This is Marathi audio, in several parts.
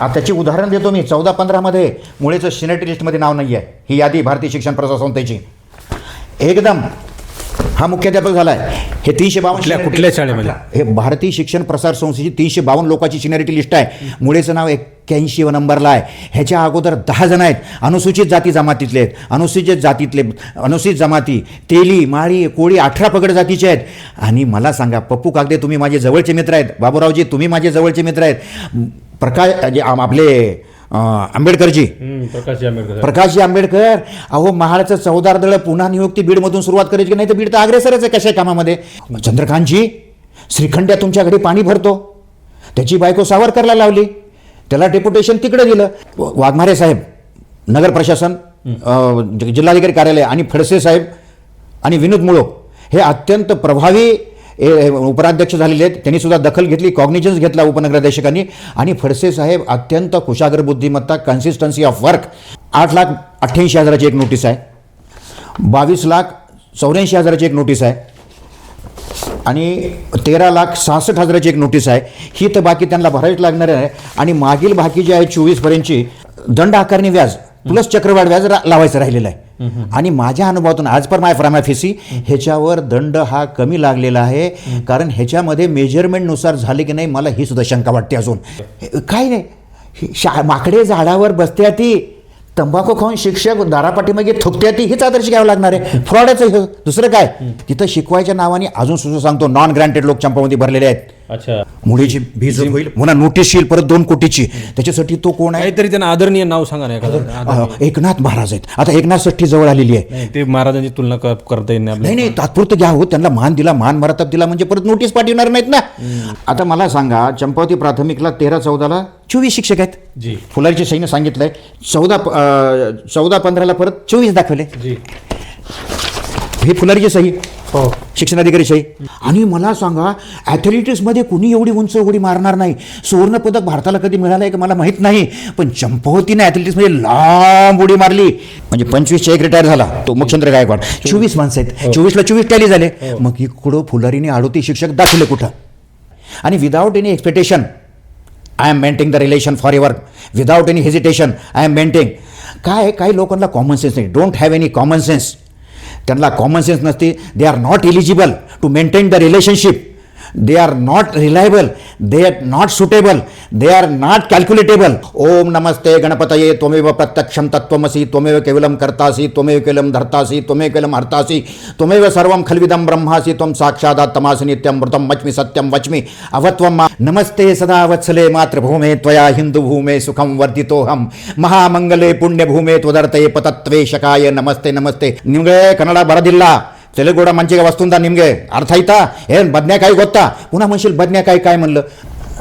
आता त्याची उदाहरण देतो मी चौदा पंधरामध्ये. मुळेचं सिनेटरी लिस्टमध्ये नाव नाही आहे ही यादी भारतीय शिक्षण प्रसार संस्थेची एकदम हा मुख्याध्यापक झाला आहे हे तीनशे बावन्न कुठल्या- शाळेमध्ये? हे भारतीय शिक्षण प्रसार संस्थेची तीनशे बावन्न लोकांची सिनियरिटी लिस्ट आहे. मुळेचं नाव एक्क्याऐंशी नंबरला आहे. ह्याच्या अगोदर दहा जण आहेत. अनुसूचित जाती जमातीतले आहेत. अनुसूचित जातीतले अनुसूचित जमाती तेली माळी कोळी अठरा पगड जातीचे आहेत. आणि मला सांगा पप्पू कागदे तुम्ही माझे जवळचे मित्र आहेत. बाबूरावजी तुम्ही माझे जवळचे मित्र आहेत. प्रकाश जे आम- आपले आंबेडकरजी. प्रकाश आंबेडकर. प्रकाशजी आंबेडकर अहो महाडाचं चौदार दळ पुन्हा नियुक्ती बीडमधून सुरुवात करायची की नाही तर बीड तर अग्रेसरच आहे कशा कामामध्ये? चंद्रकांतजी श्रीखंड्या तुमच्या घरी पाणी भरतो. त्याची बायको सावरकरला लावली. त्याला डेप्युटेशन तिकडे दिलं. वाघमारे साहेब नगर प्रशासन जिल्हाधिकारी कार्यालय आणि फडसे साहेब आणि विनोद मुळो हे अत्यंत प्रभावी ए, उपराध्यक्ष झालेले आहेत. त्यांनी सुद्धा दखल घेतली कॉग्निजन्स घेतला उपनगराध्यक्षकांनी. आणि फडसे साहेब अत्यंत कुशाग्र बुद्धिमत्ता कन्सिस्टन्सी ऑफ वर्क आठ लाख अठ्ठ्याऐंशी हजाराची एक नोटीस आहे. बावीस लाख चौऱ्याऐंशी हजाराची एक नोटीस आहे. आणि तेरा लाख सहासष्ट हजाराची एक नोटीस आहे. ही तर बाकी त्यांना भरावीच लागणार आहे. आणि मागील बाकी जी आहे चोवीसपर्यंतची दंड आकारणी व्याज प्लस चक्रवाढ व्याज रा- लावायचं राहिलेलं आहे. आणि माझ्या अनुभवातून आज पर माय फ्रामाफिसी ह्याच्यावर दंड हा कमी लागलेला आहे. कारण ह्याच्यामध्ये मेजरमेंटनुसार झाले की नाही मला ही सुद्धा शंका वाटते अजून. काय नाही. शा माकडे झाडावर बसत्या ती. तंबाखू खाऊन शिक्षक दारापाठीमागे थुकत्या ती. हेच आदर्श घ्यावं लागणार आहे. फ्रॉडच आहे. दुसरं काय? तिथं शिकवायच्या नावाने अजून सुद्धा सांगतो नॉन ग्रँटेड लोक चंपामध्ये भरलेले आहेत. अच्छा. मुलीची भीज होईल पुन्हा नोटीस येईल परत दोन कोटीची. त्याच्यासाठी तो कोण आहे? काहीतरी त्यांना आदरणीय नाव सांगा ना एखादं. अ, एकनाथ महाराज आहेत. आता एकनाथ षष्ठी जवळ आलेली आहे. नाही ते महाराजांची तुलना क- करता येईल नाही नाही आपल्याला. नाही तात्पुरतं घ्या हो. त्यांना मान दिला मान मरातब दिला म्हणजे परत नोटीस पाठवणार नाहीत ना. आता मला सांगा चंपावती प्राथमिकला तेरा चौदाला चोवीस शिक्षक आहेत. जी. फुलारीच्या सहीनं सांगितलंय. चौदा प- अ, चौदा पंधराला परत चोवीस दाखवले. जी. ही फुलारीची सही हो. शिक्षणाधिकारी सही आणि मला सांगा ॲथलेटिक्समध्ये कुणी एवढी उंच उडी मारणार नाही? सुवर्णपदक भारताला कधी मिळालं आहे का मला माहीत नाही. पण चंपावतीने ॲथलेटिक्समध्ये लांब उडी मारली. म्हणजे पंचवीसच्या एक रिटायर झाला. तो मुखचंद्र गायकवाड. चोवीस माणसं आहेत. चोवीसला चोवीस टॅली झाले. मग इकडं फुलारीने आडोती शिक्षक दाखवले कुठं? आणि without any expectation I am maintain the relation for ever without any hesitation I am maintain काय काही लोकांना कॉमन सेन्स नाही. Don't have any common sense त्यांना कॉमन सेन्स नसते. They are not eligible to maintain the relationship they are not reliable, they are not suitable, they are not calculatable. Om Namaste Ganapataye Tomeva Pratyaksham Tattvamasi Tomeva Kevalam Kartasi Tomeva Kevalam Dhartasi Tomeva Kevalam Hartasi Tomeva Sarvam Khalvidam Brahmasi Tom Sakshadat Tamasi Nityam Mrutam Vachmi Satyam Vachmi Avatvam Namaste Sada Vatsale Matrabhume Tvaya Hindu Bhume Sukham Varditoham Mahamangale Punya Bhume Tvadartaye Patatve Shakaya Namaste Namaste. ನಿಮಗೆ ಕನ್ನಡ Baradilla. ತೆಲುಗುಡ ಮಂಚಿಗೆ ವಸ್ತುಂದ ನಿಮಗೆ ಅರ್ಥ ಆಯ್ತಾ ಏನು ಬದನೆಕಾಯಿ ಗೊತ್ತಾ ಪುನಃ म्हणशील बदनेकाई काय म्हणलं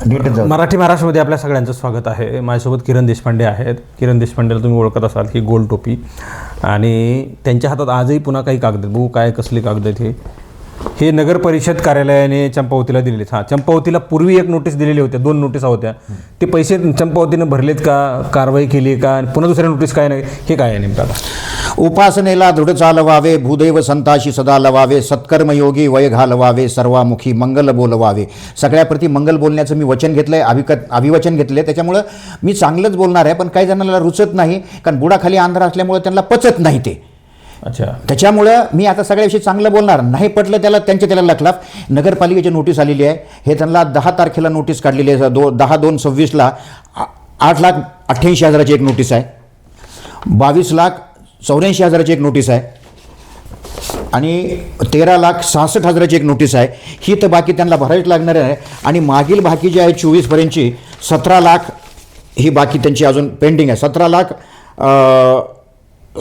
नीट जाऊ. मराठी महाराष्ट्रामध्ये आपल्या सगळ्यांचं स्वागत आहे माझ्यासोबत किरण देशपांडे आहेत किरण देशपांडेला तुम्ही ओळखत असाल ही गोल टोपी आणि त्यांच्या हातात आजही पुन्हा काही कागद आहेत बघू काय कसली कागद आहेत हे हे नगर परिषद कार्यालयाने चंपावतीला दिलेले आहेत. हां चंपावतीला पूर्वी एक नोटीस दिलेली होत्या दोन नोटीसा होत्या. ते पैसे चंपावतीनं भरलेत का? कारवाई केली का? पुन्हा दुसऱ्या नोटीस काय नाही? हे काय आहे नेमकं उपासनेला दृढ चालवावे भूदेव संताशी सदा लवावे सत्कर्मयोगी वय घालवावे सर्वामुखी मंगल बोलवावे. सगळ्याप्रती मंगल बोलण्याचं मी वचन घेतलं आहे अभिक अभिवचन घेतलंय. त्याच्यामुळं मी चांगलंच बोलणार आहे पण काही जणांना रुचत नाही कारण बुडाखाली आंध्र असल्यामुळे त्यांना पचत नाही ते. अच्छा. त्याच्यामुळं मी आता सगळ्याविषयी चांगलं बोलणार. नाही पटलं त्याला त्यांच्या त्याला लखलाफ. नगरपालिकेची नोटीस आलेली आहे. हे त्यांना दहा तारखेला नोटीस काढलेली आहे. दो दहा दोन सव्वीसला आ- आठ लाख अठ्ठ्याऐंशी हजाराची एक नोटीस आहे. बावीस लाख चौऱ्याऐंशी हजाराची एक नोटीस आहे. आणि तेरा लाख सहासष्ट हजाराची एक नोटीस आहे. ही तर बाकी त्यांना भरावीच लागणार आहे. आणि मागील बाकी जी आहे चोवीसपर्यंतची सतरा लाख ही बाकी त्यांची अजून पेंडिंग आहे. सतरा लाख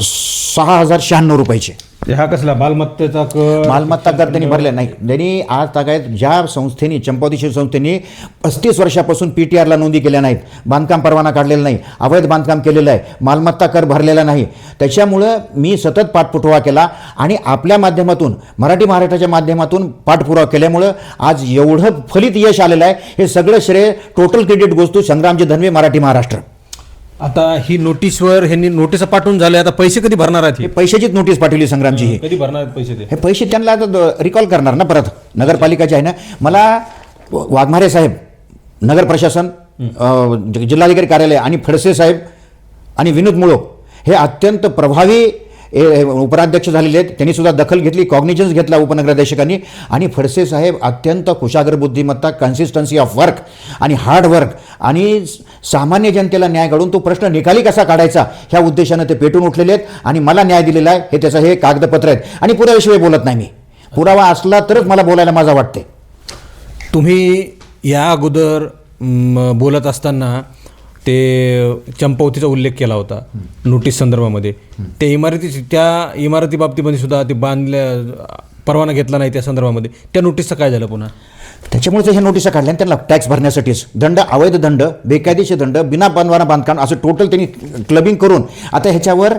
सहा हजार शहाण्णव रुपयाचे. हा कसला मालमत्तेचा कर? मालमत्ता कर त्यांनी भरले नाही. त्यांनी आज तागायत ज्या संस्थेने चंपावती शिव संस्थेने पस्तीस वर्षापासून पी टी आरला नोंदी केल्या नाहीत. बांधकाम परवाना काढलेला नाही. अवैध बांधकाम केलेलं आहे. मालमत्ता कर भरलेला नाही. त्याच्यामुळं मी सतत पाठपुरावा केला आणि आपल्या माध्यमातून मराठी महाराष्ट्राच्या माध्यमातून पाठपुरावा केल्यामुळं आज एवढं फलित यश आलेलं आहे. हे सगळं श्रेय टोटल क्रेडिट गोष्ट संग्रामजी धनवे मराठी महाराष्ट्र. आता ही नोटीसवर ह्यांनी नोटीस पाठवून झाले आता पैसे कधी भरणार आहेत हे? हे पैशाचीच नोटीस पाठवली संग्रामजी ही. कधी भरणार आहेत पैसे ते? हे पैसे त्यांना आता रिकॉल करणार ना परत. नगरपालिकाचे आहे ना. मला वाघमारे साहेब नगर प्रशासन अं, ज- जिल्हाधिकारी कार्यालय आणि फडसे साहेब आणि विनोद मुळो हे अत्यंत प्रभावी उपराध्यक्ष झालेले आहेत. त्यांनी सुद्धा दखल घेतली कॉग्निजन्स घेतला उपनगराध्यक्षकांनी. आणि फडसे साहेब अत्यंत कुशाग्र बुद्धिमत्ता कन्सिस्टन्सी ऑफ वर्क आणि हार्ड वर्क आणि सामान्य जनतेला न्याय घडून तो प्रश्न निकाली कसा काढायचा ह्या उद्देशानं ते पेटून उठलेले आहेत आणि मला न्याय दिलेला आहे हे त्याचं हे कागदपत्र आहेत. आणि पुराव्याशिवाय बोलत नाही मी. पुरावा असला तरच मला बोलायला माझा वाटते तुम्ही या अगोदर म, बोलत असताना ते चंपावतीचा उल्लेख केला होता नोटीस संदर्भामध्ये. त्या इमारती त्या इमारती बाबतीमध्ये सुद्धा ते बांधल्या परवाना घेतला नाही त्या संदर्भामध्ये. त्या नोटीसचं काय झालं पुन्हा? त्याच्यामुळे त्याच्या नोटिसा काढल्या आणि त्यांना टॅक्स भरण्यासाठीच दंड अवैध दंड बेकायदेशीर दंड बिना बांधवाना बांधकाम असं टोटल त्यांनी क्लबिंग करून आता ह्याच्यावर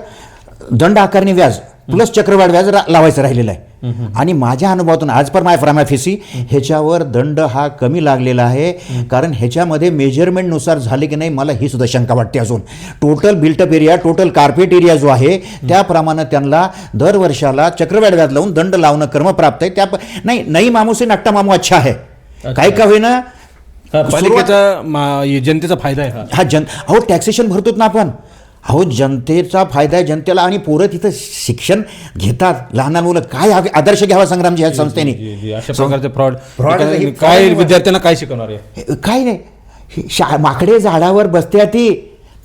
दंड आकारणी व्याज प्लस चक्रवाढ व्याज लावायचं राहिलेलं आहे. आणि माझ्या अनुभवातून आज पर माय फ्रामाफिसी ह्याच्यावर दंड हा कमी लागलेला आहे. कारण ह्याच्यामध्ये मेजरमेंटनुसार झाले की नाही मला ही सुद्धा शंका वाटते अजून. Total built up area total carpet area जो आहे त्याप्रमाणे त्यांना दर वर्षाला चक्रवाढ व्याज लावून दंड लावणं क्रमप्राप्त आहे. त्या नाही नई मामू से नकटा मामू अच्छा आहे. काही का होईना पालिकेचा जनतेचा फायदा आहे हा. हा जन अहो टॅक्सेशन भरतोत ना आपण. अहो जनतेचा फायदा आहे जनतेला आणि पोरं तिथं शिक्षण घेतात. लहान मुलं काय आदर्श घ्यावा संग्रामजी ह्या संस्थेने? अशा प्रकारचे फ्रॉड हे काय विद्यार्थ्यांना काय शिकवणार आहे? काय नाही. शा माकडे झाडावर बसत्या ती.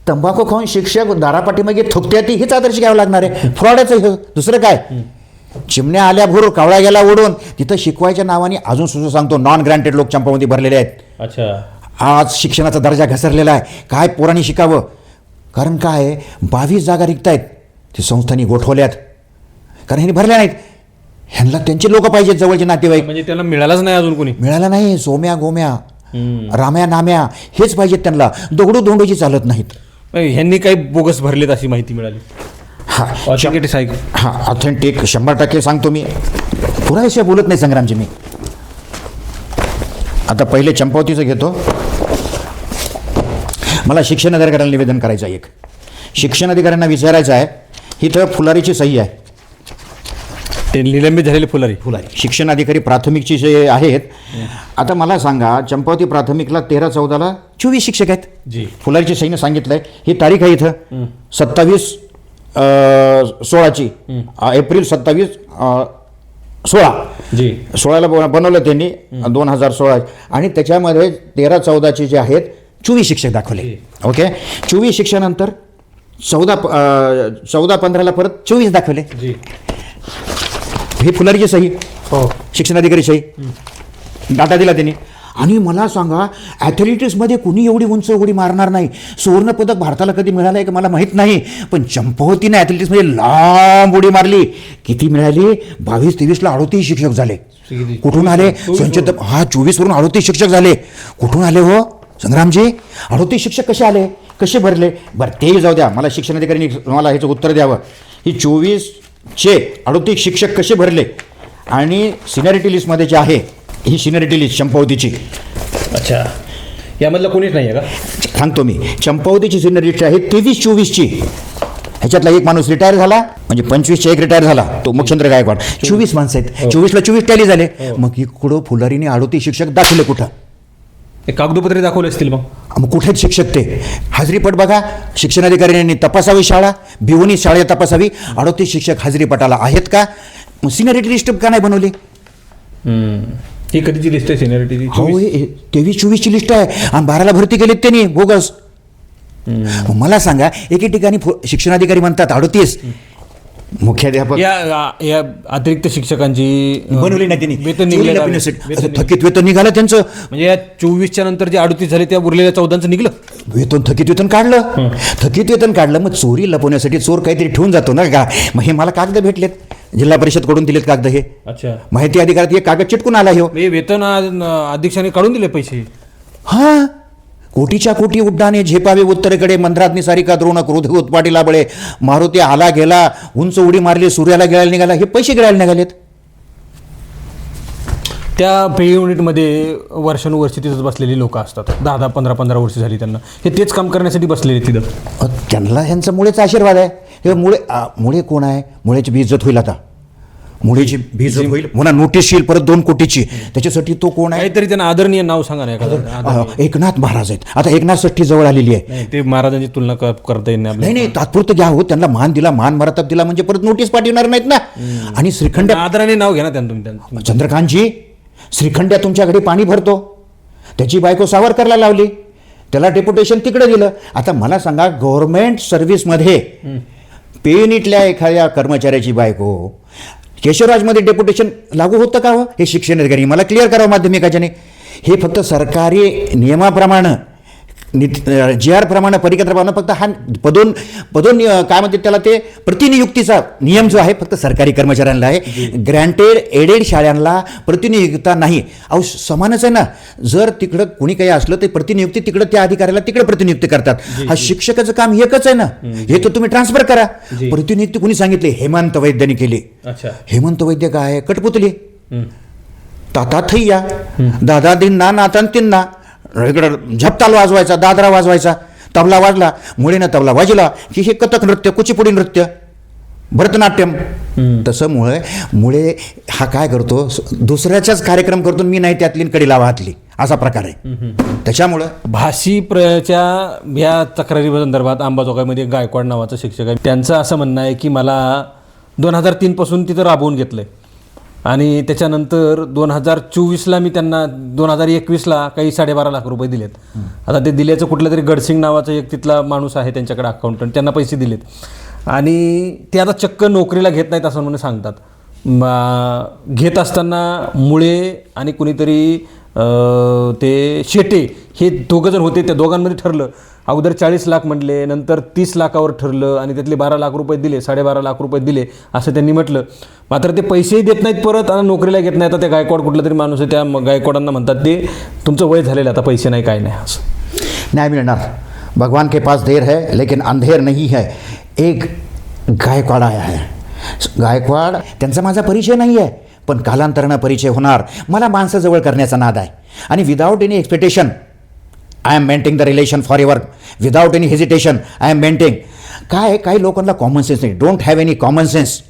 तंबाखू खाऊन शिक्षक दारापाठीमागे थुकत्या ती. हेच आदर्श घ्यावं लागणार आहे. फ्रॉडच आहे. दुसरं काय? चिमण्या आल्या भरून कावळा गेला उडून तिथं शिकवायच्या नावाने अजून सुद्धा सांगतो. नॉन ग्रँटेड लोक चंपामध्ये भरलेले आहेत. अच्छा. आज शिक्षणाचा दर्जा घसरलेला आहे. काय पोरांनी शिकावं? कारण काय आहे? बावीस जागा रिक्त आहेत ते संस्थांनी गोठवल्यात. कारण ह्यांनी भरल्या नाहीत. ह्यांना त्यांचे लोक पाहिजेत जवळचे नातेवाईक. म्हणजे त्यांना मिळालाच नाही अजून कोणी. मिळाला नाही. सोम्या गोम्या राम्या नाम्या हेच पाहिजेत त्यांना. दगडू दोंडूची चालत नाहीत. ह्यांनी काही बोगस भरलेत अशी माहिती मिळाली. हा सायकल हा ऑथेंटिक शंभर टक्के सांगतो मी. पुराविषयी बोलत नाही संग्रामजी मी. आता पहिले चंपावतीचं घेतो. मला शिक्षण अधिकाऱ्याला निवेदन करायचं आहे एक. शिक्षण अधिकाऱ्यांना विचारायचं आहे इथं फुलारीची सही आहे. ते निलंबित झालेले फुलारी. फुलारी. शिक्षण अधिकारी प्राथमिकची जे आहेत आता मला सांगा चंपावती प्राथमिकला तेरा चौदाला चोवीस शिक्षक आहेत. जी. फुलारीची सहीनं सांगितलंय. ही तारीख आहे इथं. सत्तावीस सोळाची. एप्रिल सत्तावीस सोळा. जी. सोळाला बनवलं त्यांनी. दोन हजार सोळा. आणि त्याच्यामध्ये तेरा चौदाचे जे आहेत चोवीस शिक्षक दाखवले. ओके. चोवीस शिक्षणानंतर चौदा चौदा पंधराला परत चोवीस दाखवले. ही फुलारीची सही. हो. शिक्षणाधिकारी सही. डाटा दिला त्यांनी. आणि मला सांगा ॲथलेटिक्समध्ये कुणी एवढी उंच उडी मारणार नाही? सुवर्णपदक भारताला कधी मिळालं आहे का मला माहीत नाही. पण चंपावतीने ॲथलेटिक्समध्ये लांब उडी मारली. किती मिळाली? बावीस तेवीसला अडोतीस शिक्षक झाले? कुठून आले? संचित हा चोवीसवरून अडोतीस शिक्षक झाले. कुठून आले हो? संग्रामजी अडोतीस शिक्षक कसे आले? कसे भरले? बरं तेही जाऊ द्या. मला शिक्षण अधिकाऱ्यांनी मला ह्याचं उत्तर द्यावं. ही चोवीसचे अडोतीस शिक्षक कसे भरले? आणि सिनियरिटी लिस्टमध्ये जे आहे ही सिनियरिटी लिस्ट चंपावतीची. अच्छा. यामधलं कोणीच नाही आहे का? सांगतो मी. चंपावतीची सिनियर लिस्ट आहे तेवीस चोवीसची. ह्याच्यातला एक माणूस रिटायर झाला म्हणजे पंचवीसच्या एक रिटायर झाला तो मुख्यमंत्री गायकवाड. चोवीस माणसं आहेत. चोवीसला चोवीस टॅली झाले. मग इकडं फुलारीने अडोतीस शिक्षक दाखवले कुठं? ते कागदोपत्री दाखवले असतील मग. मग कुठे आहेत शिक्षक ते? हाजरीपट बघा शिक्षणाधिकाऱ्यांनी तपासावी शाळा भिवनी शाळा तपासावी. अडोतीस शिक्षक हाजरीपटाला आहेत का? सिनियरिटी लिस्ट का नाही बनवली? ही कधीची लिस्ट आहे सिनियरिटीची हो हे तेवीस चोवीसची लिस्ट आहे. आणि बाराला भरती केलीत त्यांनी बोगस. मला सांगा एके ठिकाणी शिक्षणाधिकारी म्हणतात अडोतीस. मुख्याध्यापक. या या अतिरिक्त शिक्षकांची बनवली नाही त्यांनी. वेतन निघलं आता. थकीत वेतन निघालं त्यांचं. म्हणजे या चोवीसच्या नंतर जे अडतीस झाले त्या उरलेल्या चौदांचं निघलं. वेतन थकीत वेतन काढलं. थकीत वेतन काढलं मग चोरी लपवण्यासाठी चोर काहीतरी ठेवून जातो ना का? मग हे मला कागद भेटलेत. जिल्हा परिषदकडून दिलेत कागद हे. अच्छा. माहिती अधिकारात हे कागद चिटकून आला हो वेतन अध्यक्षांनी काढून दिले पैसे. हा. कोटीच्या कोटी उड्डाणे झेपावे उत्तरेकडे मंद्रात सारिका द्रोण क्रोध उत्पाटीला बळे मारुती आला गेला उंच उडी मारली सूर्याला गिळायला निघाला हे पैसे गिळायला निघालेत. त्या पे युनिटमध्ये वर्षानुवर्षी तिथंच बसलेली लोक असतात. दहा दहा पंधरा पंधरा वर्ष झाली त्यांना. हे तेच काम करण्यासाठी बसलेले तिथं. त्यांना ह्यांचा मुळेच आशीर्वाद आहे. हे मुळे मुळे कोण आहे? मुळेची बी इज्जत होईल आता. मुळेची भीज होईल पुन्हा नोटीस येईल परत दोन कोटीची. त्याच्यासाठी तो कोण आहे? काहीतरी त्यांना आदरणीय नाव सांगा ना एकनाथ महाराज आहेत. आता एकनाथ षष्ठी जवळ आलेली आहे. नाही, ते महाराजांची तुलना करता येईल नाही नाही तात्पुरतं घ्या हो त्यांना मान दिला मान मरातब दिला म्हणजे परत नोटीस पाठवणार नाहीत ना. आणि श्रीखंड आदराने नाव घ्या ना त्यांना चंद्रकांतजी श्रीखंड्या तुमच्या घरी पाणी भरतो. त्याची बायको सावरकरला लावली. त्याला डेप्युटेशन तिकडे दिलं. आता मला सांगा गव्हर्नमेंट सर्व्हिसमध्ये पेन इथल्या एखाद्या कर्मचाऱ्याची बायको केशवराजमध्ये डेप्युटेशन लागू होतं का हो? हे शिक्षण अधिकारी मला क्लिअर करावं माध्यमिकाच्याने. हे फक्त सरकारी नियमाप्रमाणे जी आर प्रमाणे परिकत्राप्रमाणे फक्त हा पदोन पदोन काय म्हणते त्याला ते प्रतिनियुक्तीचा नियम जो आहे फक्त सरकारी कर्मचाऱ्यांना आहे. ग्रँटेड एडेड शाळांना प्रतिनियुक्ता नाही. अहो समानच आहे ना. जर तिकडं कोणी काही असलं ते प्रतिनियुक्ती तिकडं त्या अधिकाऱ्याला तिकडे प्रतिनियुक्ती करतात. हा शिक्षकाचं काम एकच आहे ना. हे तर तुम्ही ट्रान्सफर करा. प्रतिनियुक्ती कोणी सांगितली? हेमंत वैद्यांनी केली. हेमंत वैद्य काय? आहे कटपुतली ताता थैया दादा दिन्ना नातन तिन्ना इकडं झपताल वाजवायचा दादरा वाजवायचा तबला वाजला मुळीनं तबला वाजला की हे कथक नृत्य कुचिपुडी नृत्य भरतनाट्यम. तसं मुळे मुळे हा काय करतो दुसऱ्याच्याच कार्यक्रम करतो मी नाही त्यातली कडी लावा हातली असा प्रकार आहे. त्याच्यामुळं भाषी प्रच्या या तक्रारी संदर्भात अंबाजोगाईमध्ये गायकवाड नावाचा शिक्षक आहे त्यांचं असं म्हणणं आहे की मला दोन हजार तीनपासून तिथं राबवून घेतलं आहे आणि त्याच्यानंतर दोन हजार चोवीसला मी त्यांना दोन हजार एकवीसला काही साडेबारा लाख रुपये दिलेत. आता ते दिल्याचं कुठलं तरी गडसिंग नावाचा एक तिथला माणूस आहे त्यांच्याकडे अकाउंटंट त्यांना पैसे दिलेत. आणि ते आता चक्क नोकरीला घेत नाहीत असं म्हणून सांगतात. घेत असताना मुळे आणि कुणीतरी ते शेटे हे दोघं जण होते त्या दोघांमध्ये ठरलं. अगोदर चाळीस लाख म्हटले नंतर तीस लाखावर ठरलं आणि त्यातले बारा लाख रुपये दिले साडेबारा लाख रुपये दिले असं त्यांनी म्हटलं. मात्र ते पैसेही देत नाहीत परत आणि नोकरीला घेत नाही आता त्या गायकवाड कुठला तरी माणूस आहे त्या गायकवाडांना म्हणतात ते तुमचं वय झालेलं आता पैसे नाही काय नाही असं. नाही मिळणार. भगवान के पास देर है लेकिन अंधेर नहीं है. एक गायकवाड आया है. गायकवाड त्यांचा माझा परिचय नाही आहे पण कालांतरानं परिचय होणार. मला माणसं जवळ करण्याचा नाद आहे. आणि without any expectation I am maintain the relation for ever without any hesitation I am maintain काय काही लोकांना कॉमन सेन्स नाही don't have any common sense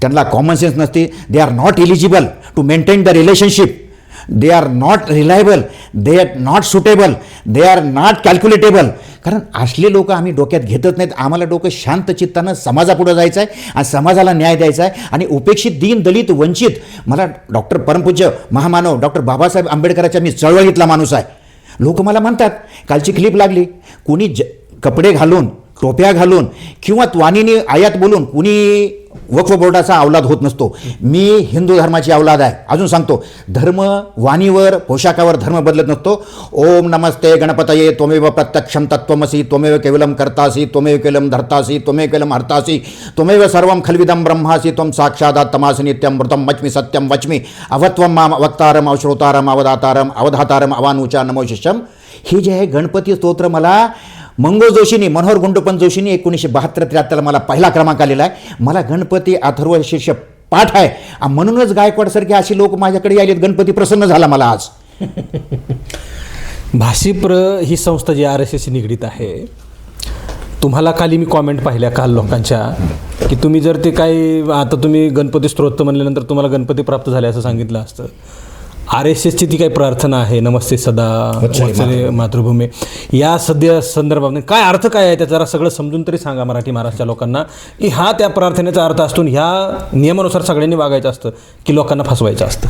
त्यांना कॉमन सेन्स नसते they are not eligible to maintain the relationship they are not reliable they are not suitable they are not calculatable कारण असले लोक आम्ही डोक्यात घेतच नाहीत आम्हाला डोकं शांत चित्तानं समाजापुढं जायचं आहे आणि समाजाला न्याय द्यायचा आहे आणि उपेक्षित दीन दलित वंचित. मला डॉक्टर परमपूज्य महामानव डॉक्टर बाबासाहेब आंबेडकरांच्या मी चळवळीतला माणूस आहे. लोक मला म्हणतात कालची क्लिप लागली. कुणी ज कपडे घालून टोप्या घालून किंवा त्वानीने आयात बोलून कुणी वक्फ बोर्डाचा अवलाद होत नसतो. मी हिंदू धर्माची अवलाद आहे. अजून सांगतो धर्म वाणीवर पोशाखावर धर्म बदलत नसतो. ओम नमस्ते गणपतये त्वमेव प्रत्यक्षम तत्वमसी त्वमेव केवलम करतासी त्वमेव केवलम धरतासी त्वमेव केवलम हरतासी त्वमेव सर्वं ब्रह्मासी ब्रह्मासि त्वं साक्षादात्तमासि नित्यं मृतम वच्मि सत्यं वच्मी अवत्वं माम वक्तारम अवश्रोतारम अवदातारम अवधातारम अवानुचा नमो शिष्यम। हे जे आहे गणपती स्तोत्र मला मंगो जोशींनी मनोहर गुंडोपन जोशींनी एकोणीसशे बहात्तर त्र्याहत्तरला मला पहिला क्रमांक आलेला आहे. मला गणपती अथर्व शीर्ष पाठ आहे. म्हणूनच गायकवाडसारखे असे लोक माझ्याकडे आलेत गणपती प्रसन्न झाला मला आज. भाषीप्र ही संस्था जी आर एस एसशी निगडीत आहे तुम्हाला खाली मी कॉमेंट पाहिल्या काल लोकांच्या की तुम्ही जर ते काही आता तुम्ही गणपती स्तोत्र म्हणल्यानंतर तुम्हाला गणपती प्राप्त झाले असं सांगितलं असतं. आर एस एसची ती काही प्रार्थना आहे. नमस्ते सदा. वत्सले मातृभूमी. या सध्या संदर्भात काय अर्थ काय आहे? त्याचा जरा सगळं समजून तरी सांगा मराठी महाराष्ट्राच्या लोकांना. की हा त्या प्रार्थनेचा अर्थ असतो ह्या नियमानुसार सगळ्यांनी वागायचं असतं की लोकांना फसवायचं असतं?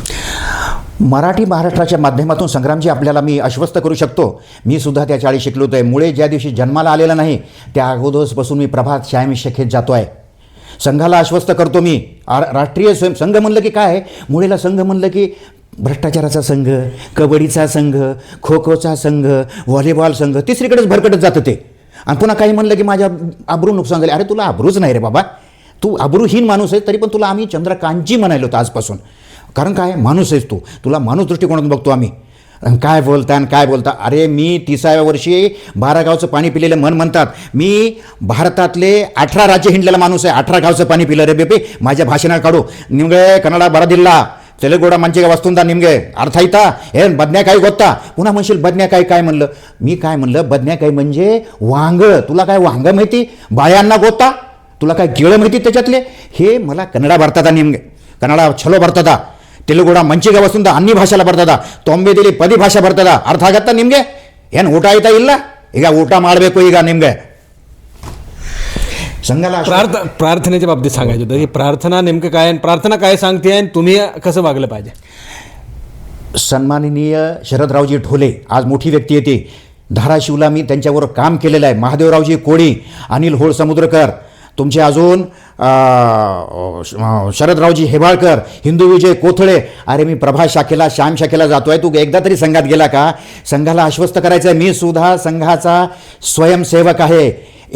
मराठी महाराष्ट्राच्या माध्यमातून संग्रामजी आपल्याला मी आश्वस्त करू शकतो. मी सुद्धा त्या चाळी शिकलो आहे मुळे ज्या दिवशी जन्माला आलेला नाही त्या अगोदरपासून मी प्रभात शायमी शेखेत जातो आहे संघाला आश्वस्त करतो मी. आ- राष्ट्रीय स्वयं संघ म्हणलं की काय? मुळेला संघ म्हणलं की भ्रष्टाचाराचा संघ कबड्डीचा संघ खो खोचा संघ व्हॉलीबॉल संघ तिसरीकडेच भरकटत जातं ते. आणि पुन्हा काही म्हणलं की माझ्या आबरू नुकसान झाले. अरे तुला आबरूच नाही रे बाबा. तू अब्रूहीन माणूस आहे तरी पण तुला आम्ही चंद्रकांतजी म्हणायलो होतो आजपासून. कारण काय? माणूस आहेस तू. तुला माणूस दृष्टिकोनातून बघतो आम्ही. आणि काय बोलता आणि काय बोलता? अरे मी तिसाव्या वर्षी बारा गावचं पाणी पिलेलं मन म्हणतात. मी भारतातले अठरा राज्य हिंडलेला माणूस आहे. अठरा गावचं पाणी पिलं रे बेबी. माझ्या भाषणात काढू. निमळे कन्नडा बरा दिल्ला. ತೆಲುಗುಡ ಮಂಚಿಗೆ ವಸ್ತುಂದ ನಿಮಗೆ ಅರ್ಥ ಆಯ್ತಾ ಏನು बदन्याकाई ಗೊತ್ತಾ पुन्हा म्हणशील बदन्याकाई काय म्हणलं मी काय म्हणलं बदन्याकाई म्हणजे वांग तुला काय वांग माहिती बायांना गोता तुला काय केळं माहिती त्याच्यातले हे मला कन्नडा भारतात निमगे ಕನ್ನಡ ಚಲೋ ಬರ್ತದ ತೆಲುಗುಡ ಮಂಚಿಗೆ ವಸಂತ ಅನ್ನಿ ಭಾಷೆಲ್ಲ ಬರ್ತದ ತೊಂಬೆದಿಲಿ ಪದಿ ಭಾಷೆ ಬರ್ತದ ಅರ್ಥ ಆಗತ್ತಾ ನಿಮಗೆ ಏನು ಊಟ ಆಯ್ತಾ ಇಲ್ಲ ಈಗ ಊಟ ಮಾಡಬೇಕು ಈಗ ನಿಮಗೆ संघाला प्रार्थ प्रार्थनेच्या बाबतीत सांगायचं होतं. की प्रार्थना नेमकं काय आणि प्रार्थना काय सांगते आणि तुम्ही कसं वागलं पाहिजे? सन्माननीय शरदरावजी ढोले आज मोठी व्यक्ती येते धाराशिवला मी त्यांच्यावर काम केलेलं आहे. महादेवरावजी कोळी अनिल होळ समुद्रकर तुमचे अजून शरदरावजी हेबाळकर हिंदू विजय कोथळे. अरे मी प्रभा शाखेला श्याम शाखेला जातो आहे तू एकदा तरी संघात गेला का? संघाला आश्वस्त करायचं आहे मी सुद्धा संघाचा स्वयंसेवक आहे.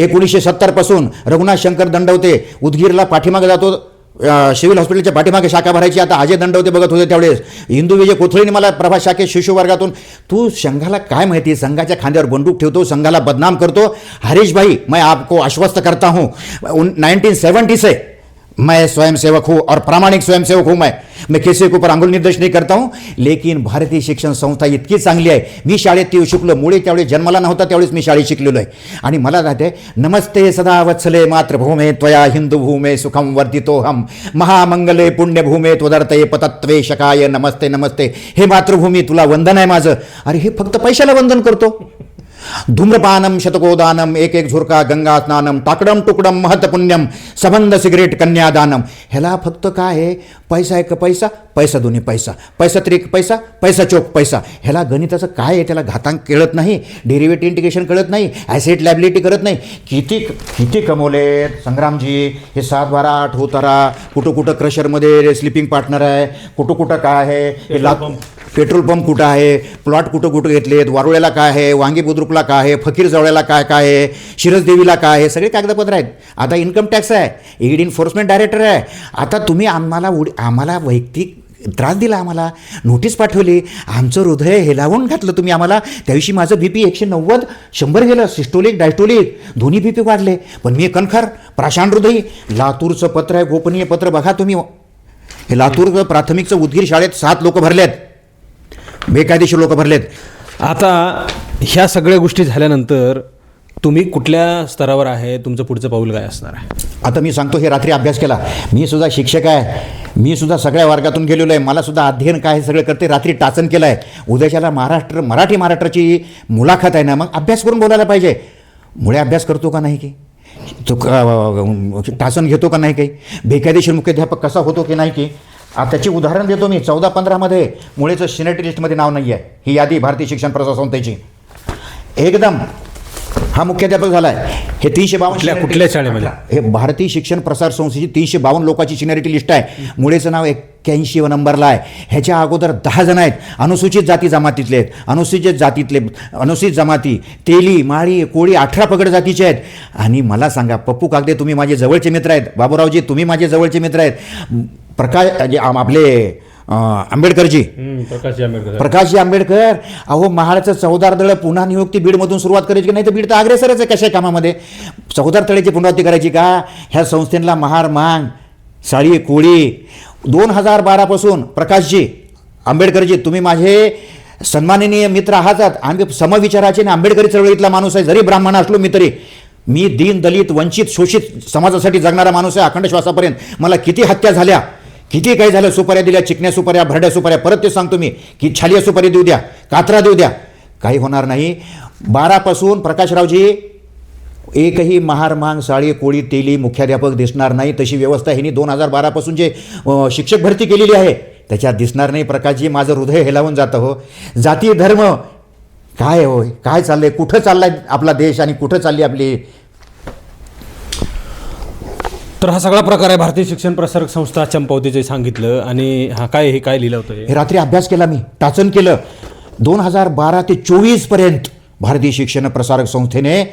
एकोणीसशे सत्तरपासून रघुनाथ शंकर दंडवते. उदगीरला पाठीमागे जातो. सिव्हिल हॉस्पिटलच्या पाठीमागे शाखा भरायची. आता अजय दंडवते बघत होते त्यावेळेस. हिंदू विजय कोथळीने मला प्रभा शाखे शिशुवर्गातून तू संघाला काय माहिती? संघाच्या खांद्यावर बंदूक ठेवतो संघाला बदनाम करतो. हरीश भाई मैं आपको आश्वस्त करता हूँ. नाईन्टीन सेवेंटी से मैं स्वयंसेवक हूं और प्रामाणिक स्वयंसेवक हूं मैं। मैं किसी के ऊपर अंगुल निर्देश नहीं करता हूँ लेकिन भारतीय शिक्षण संस्था इतकी चांगली आहे। मी शाळेत येऊ शिकलो मुळे त्यावेळेस जन्माला नव्हता त्यावेळेस मी शाळेत शिकलेलो आहे. आणि मला राहते नमस्ते सदा वत्सले मातृभूमे त्वया हिंदू भूमे सुखम वर्धितोहम महामंगले पुण्यभूमे त्वदर्तये पतत्वे शकाय। नमस्ते नमस्ते। हे मातृभूमी तुला वंदन आहे माझं। अरे हे फक्त पैशाला वंदन करतो। धूम्रपानम शतकोदानम एक एक झुरका गंगा स्नानम टाकडम टुकडम महत्पुण्यम सबंध सिगरेट कन्यादानम ह्याला फक्त काय आहे? पैसा एक पैसा पैसा दोन्ही पैसा. पैसा त्रिक पैसा पैसा चोक पैसा. ह्याला गणिताचं काय आहे? त्याला घातांक कळत नाही डेरिव्हेटिव्ह इंटिग्रेशन कळत नाही ॲसेट लॅबिलिटी करत नाही. किती किती कमवलेत संग्रामजी हे सात बारा आठ उतारा कुठं कुठं क्रशरमध्ये स्लिपिंग पार्टनर आहे. कुठं कुठं काय आहे? हे लाख पेट्रोल पंप कुठं आहे? प्लॉट कुठं कुठं घेतलेत? वारुळ्याला काय आहे? वांगी बुद्रुकला काय आहे? फकीर जवळ्याला काय काय आहे? शिरसदेवीला काय आहे? सगळे कागदपत्र आहेत. आता इन्कम टॅक्स आहे. ईड इन्फोर्समेंट डायरेक्टर आहे. आता तुम्ही आम्हाला उडी आम्हाला वैयक्तिक त्रास दिला आम्हाला. नोटीस पाठवली. आमचं हृदय हेलावून घातलं तुम्ही आम्हाला. त्याविषयी माझं बी पी एकशे नव्वद शंभर गेलं. सिस्टोलिक डायस्टोलिक दोन्ही बी पी वाढले. पण मी कणखर प्राशांत हृदयी. लातूरचं पत्र आहे. गोपनीय पत्र बघा तुम्ही. हे लातूर प्राथमिकचं उदगीर शाळेत सात लोक भरलेत. बेकायदेशीर लोक भरलेत. आता ह्या सगळ्या गोष्टी झाल्यानंतर तुम्ही कुठल्या स्तरावर आहे? तुमचं पुढचं पाऊल काय असणार आहे? आता मी सांगतो हे रात्री अभ्यास केला. मी सुद्धा शिक्षक आहे. मी सुद्धा सगळ्या वर्गातून गेलेलो आहे. मला सुद्धा अध्ययन काय हे सगळं करते रात्री टाचन केलं आहे उद्याच्याला महाराष्ट्र मराठी महाराष्ट्राची मुलाखत आहे ना मग अभ्यास करून बोलायला पाहिजे. मुळे अभ्यास करतो का नाही की तो टाचन घेतो का नाही काही? बेकायदेशीर मुख्याध्यापक कसा होतो की नाही की? त्याची उदाहरण देतो मी चौदा पंधरामध्ये. मुळेचं सिनेटरी लिस्टमध्ये नाव नाही आहे ही यादी भारतीय शिक्षण प्रसार संस्थेची एकदम हा मुख्याध्यापक झाला आहे हे तीनशे बावन्न कुठल्या- शाळेमध्ये? हे भारतीय शिक्षण प्रसार संस्थेची तीनशे बावन्न लोकांची सिनियरिटी लिस्ट आहे. मुळेचं नाव एक्क्याऐंशी नंबरला आहे. ह्याच्या अगोदर दहा जण आहेत. अनुसूचित जाती जमातीतले आहेत. अनुसूचित जातीतले अनुसूचित जमाती तेली माळी कोळी अठरा पगड जातीचे आहेत. आणि मला सांगा पप्पू कागदे तुम्ही माझे जवळचे मित्र आहेत. बाबूरावजी तुम्ही माझे जवळचे मित्र आहेत. प्रकाश जे आम- आपले आंबेडकरजी. प्रकाश आंबेडकर. प्रकाशजी आंबेडकर अहो महाडाचं चौदार दळ पुन्हा नियुक्ती बीडमधून सुरुवात करायची की नाही तर बीड तर अग्रेसरच आहे कशा कामामध्ये? चौदार तळ्याची पुनरावृत्ती करायची का? ह्या संस्थेला महार मांग साळी कोळी. दोन हजार बारापासून प्रकाशजी आंबेडकरजी तुम्ही माझे सन्माननीय मित्र आहातच आणि समविचाराचे आणि आंबेडकरी चळवळीतला माणूस आहे. जरी ब्राह्मण असलो मी तरी. मी दीन दलित वंचित शोषित समाजासाठी जगणारा माणूस आहे अखंड श्वासापर्यंत. मला किती हत्या झाल्या? किती काही झालं सुपाऱ्या दिल्या चिकण्या सुपाऱ्या भरड्या सुपाऱ्या परत ते सांगतो मी की छालिया सुपारी देऊ द्या कात्रा देऊ द्या. काही होणार नाही. बारापासून प्रकाशरावजी एकही महार मांग साळी कोळी तेली मुख्याध्यापक दिसणार नाही. तशी व्यवस्था ह्यांनी दोन हजार बारापासून जे शिक्षक भरती केलेली आहे त्याच्यात दिसणार नाही. प्रकाशजी माझं हृदय हेलावून जातं हो. जाती धर्म काय हो काय चाललंय? कुठं चाललाय आपला देश आणि कुठं चालली आपली तर हा सगळा प्रकार आहे भारतीय शिक्षण प्रसारक संस्था चंपावती जे सांगितलं आणि हा काय हे काय लिहिलं होतं हे? हे रात्री अभ्यास केला मी टाचन केलं. दोन हजार बारा ते चोवीसपर्यंत भारतीय शिक्षण प्रसारक संस्थेने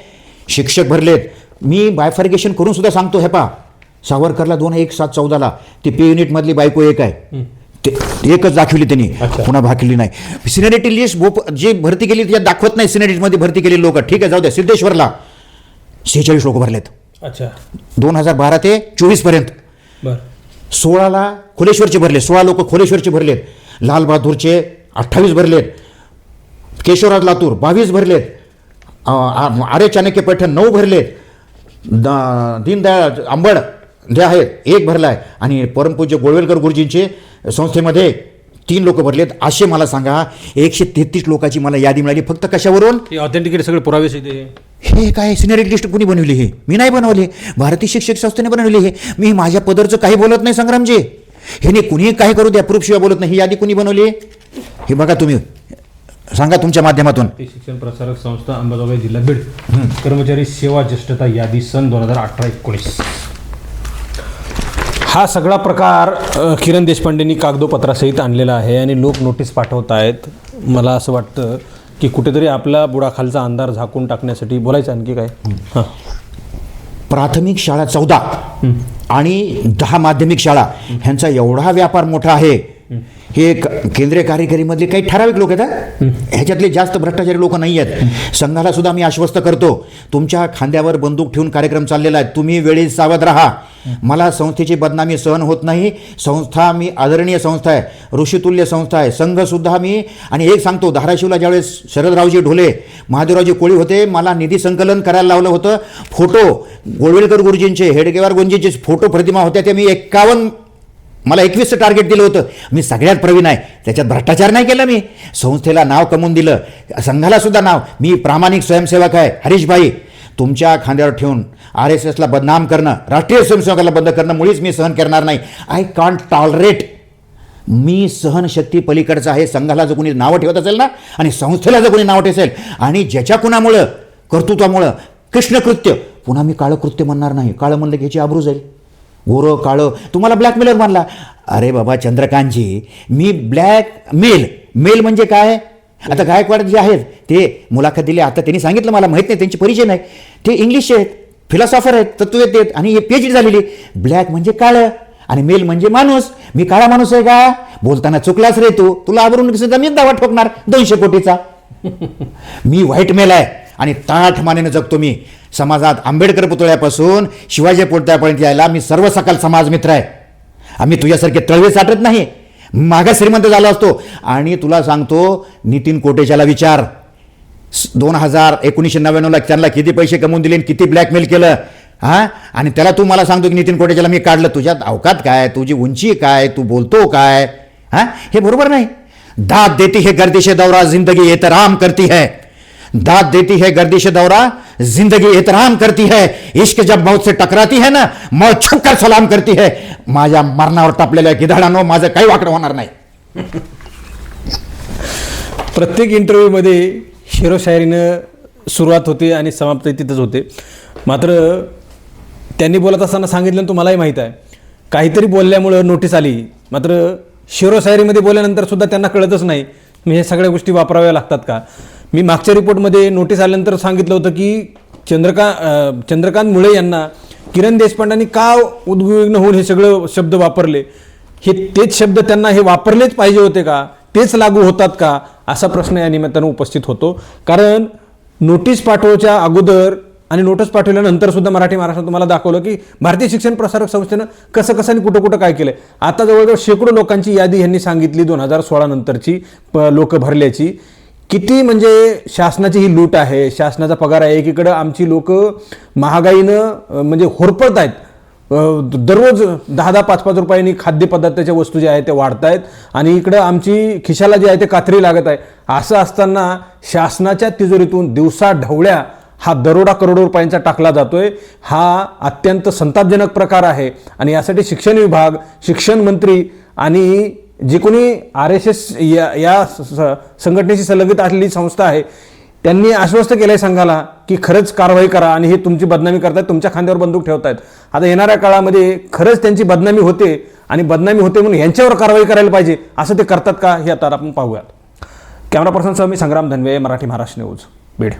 शिक्षक भरलेत. मी बायफर्गेशन करून सुद्धा सांगतो हे पा सावरकरला दोन एक सात चौदाला ती पी युनिटमधली बायको एक आहे. ते एकच दाखवली त्यांनी पुन्हा दाखवली नाही. सिनेरिटी लिस्ट बोप जी भरती केली त्याच्यात दाखवत नाही सिनेरिटीमध्ये भरती केलेली लोक. ठीक आहे जाऊ द्या सिद्धेश्वरला शेहेचाळीस लोक भरलेत. अच्छा. दोन हजार बारा ते चोवीसपर्यंत. बर. सोळाला खोलेश्वरचे भरले सोळा लोक खोलेश्वरचे भरलेत. लालबहादूरचे अठ्ठावीस भरलेत. केशवराज लातूर बावीस भरलेत. आर्य चाणक्य पैठण नऊ भरलेत. द- दीनदयाळ अंबड जे आहेत एक भरला आहे आणि परमपूज्य गोळवेलकर गुरुजींचे संस्थेमध्ये तीन लोक भरलेत. असे मला सांगा एकशे तेहतीस लोकांची मला यादी मिळाली. फक्त कशावरून? ऑथेंटिकेट सगळे पुरावे हे काय सिनियरिटी लिस्ट कुणी बनवली हे? मी नाही बनवले. भारतीय शिक्षक संस्थेने बनवली हे. मी माझ्या पदरचं काही बोलत नाही संग्रामजी. ह्याने कुणी काय करू द्या प्रूफशिवाय बोलत नाही. ही यादी कुणी बनवली हे? बघा तुम्ही. सांगा तुमच्या माध्यमातून. शिक्षण प्रसारक संस्था अंबाजोगाई जिल्हा बीड. कर्मचारी सेवा ज्येष्ठता यादी सन दोन हजार अठरा एकोणीस. हा सगळा प्रकार किरण देशपांडेंनी कागदोपत्रासहित आणलेला आहे आणि लोक नोटीस पाठवत आहेत मला असं वाटतं की कुठेतरी आपला बुडाखालचा अंधार झाकून टाकण्यासाठी बोलायचं आणखी काय? हां. प्राथमिक शाळा चौदा आणि दहा माध्यमिक शाळा ह्यांचा एवढा व्यापार मोठा आहे. हे केंद्रीय कार्यकारीमधले काही ठराविक लोक आहेत. ह्याच्यातले जास्त भ्रष्टाचारी लोक नाही आहेत. संघाला सुद्धा मी आश्वस्त करतो. तुमच्या खांद्यावर बंदूक ठेवून कार्यक्रम चाललेला आहे. तुम्ही वेळेत सावध राहा. मला संस्थेची बदनामी सहन होत नाही. संस्था मी आदरणीय संस्था आहे. ऋषितुल्य संस्था आहे. संघसुद्धा मी. आणि एक सांगतो धाराशिवला ज्यावेळेस शरदरावजी ढोले महादेवरावजी कोळी होते मला निधी संकलन करायला लावलं होतं. फोटो गोळवेलकर गुरुजींचे हेडगेवार गुरुजींचे फोटो प्रतिमा होत्या ते मी एक्कावन्न मला एकवीसचं टार्गेट दिलं होतं. मी सगळ्यात प्रवीण आहे. त्याच्यात भ्रष्टाचार नाही केला मी. संस्थेला नाव कमवून दिलं. संघाला सुद्धा नाव. मी प्रामाणिक स्वयंसेवक आहे. हरीशभाई तुमच्या खांद्यावर ठेवून आर एस एसला बदनाम करणं राष्ट्रीय स्वयंसेवकाला बंद करणं मुळीच मी सहन करणार नाही. आय काँट टॉलरेट मी सहनशक्ती पलीकडचं आहे संघाला जर कोणी नावं ठेवत असेल ना आणि संस्थेला जर कोणी नावं ठेवत असेल आणि ज्याच्या कुणामुळं कर्तृत्वामुळं कृष्णकृत्य पुन्हा मी काळं कृत्य म्हणणार नाही. काळं म्हणलं की याची आबरू जाईल. गोरं काळं. तुम्हाला ब्लॅकमेलर मानला. अरे बाबा चंद्रकांतजी मी ब्लॅक मेल मेल म्हणजे काय? आता गायकवाड जे आहेत ते मुलाखत दिली आता त्यांनी सांगितलं मला माहीत नाही त्यांची परिचय नाही. ते इंग्लिशचे आहेत फिलॉसॉफर आहेत तत्ववेत्ते आहेत आणि पी एच डी झालेली ब्लॅक म्हणजे काळं आणि मेल म्हणजे माणूस. मी काळा माणूस आहे का? बोलताना चुकलाच रे तू. तुला आवरून सुद्धा मी दावा ठोकणार दोनशे कोटीचा. मी व्हाईट मेल आहे आणि ताठ मानेने जगतो मी. समाजात आंबेडकर पुतळ्यापासून शिवाजी पुतळ्यापर्यंत यायला मी सर्व सकाल समाज मित्र आहे. आम्ही तुझ्यासारखे तळवे साठत नाही. मागा श्रीमंत झालो असतो. आणि तुला सांगतो नितीन कोटेच्याला विचार. दोन हजार एकोणीसशे नव्याण्णवला त्यांना किती पैसे कमवून दिले आणि किती ब्लॅकमेल केलं? हां? आणि त्याला तू मला सांगतो की नितीन कोटेच्याला मी काढलं. तुझ्यात अवकात काय? तुझी उंची काय? तू बोलतो काय? हां? हे बरोबर नाही. दाद देती है गर्दिश दौरा जिंदगी एहतराम करती है. दाद देती है गर्दिश दौरा जिंदगी एहतराम करती है। इश्क जब मौत से टकराती है ना मौत छुपकर सलाम करती है। माझ्या मरणावर टापलेल्या गिधाडांनो माझं काही वाकडं होणार नाही. प्रत्येक इंटरव्ह्यूमध्ये शेरोशायरीनं सुरुवात होते आणि समाप्ती तिथंच होते. मात्र त्यांनी बोलत असताना सांगितलं तुम्हालाही माहीत आहे. काहीतरी बोलल्यामुळं नोटीस आली. मात्र शेरोशायरीमध्ये बोलल्यानंतर सुद्धा त्यांना कळतच नाही. मी हे सगळ्या गोष्टी वापराव्या लागतात का? मी मागच्या रिपोर्टमध्ये नोटीस आल्यानंतर सांगितलं होतं की चंद्रकांत चंद्रकांत मुळे यांना किरण देशपांडेंनी का उद्विग्न होऊन हे सगळं शब्द वापरले? हे तेच शब्द त्यांना हे वापरलेच पाहिजे होते का? तेच लागू होतात का? असा प्रश्न या निमित्तानं उपस्थित होतो. कारण नोटीस पाठवच्या अगोदर आणि नोटीस पाठवल्यानंतर सुद्धा मराठी महाराष्ट्रात तुम्हाला दाखवलं की भारतीय शिक्षण प्रसारक संस्थेनं कसं कसं आणि कुठं कुठं काय केलंय. आता जवळजवळ शेकडो लोकांची यादी यांनी सांगितली दोन हजार सोळा नंतरची लोक भरल्याची. किती म्हणजे शासनाची ही लूट आहे शासनाचा पगार आहे एकीकडं आमची लोक महागाईनं म्हणजे होरपळत आहेत. दररोज दहा दहा पाच पाच रुपयांनी खाद्यपदार्थाच्या वस्तू ज्या आहेत त्या वाढत आहेत आणि इकडं आमची खिशाला जे आहे ते कात्री लागत आहे. असं असताना शासनाच्या तिजोरीतून दिवसा ढवळ्या हा दरोडा करोडो रुपयांचा टाकला जातोय. हा अत्यंत संतापजनक प्रकार आहे आणि यासाठी शिक्षण विभाग शिक्षण मंत्री आणि जे कोणी आर एस एस या या संघटनेशी संलग्नित असलेली संस्था आहे त्यांनी आश्वस्त केलं आहे संघाला की खरंच कारवाई करा आणि हे तुमची बदनामी करतायत तुमच्या खांद्यावर बंदूक ठेवतायत. आता येणाऱ्या काळामध्ये खरंच त्यांची बदनामी होते आणि बदनामी होते म्हणून यांच्यावर कारवाई करायला पाहिजे असं ते करतात का हे आता आपण पाहूयात. कॅमेरा पर्सनसह मी संग्राम धनवे मराठी महाराष्ट्र न्यूज बीड.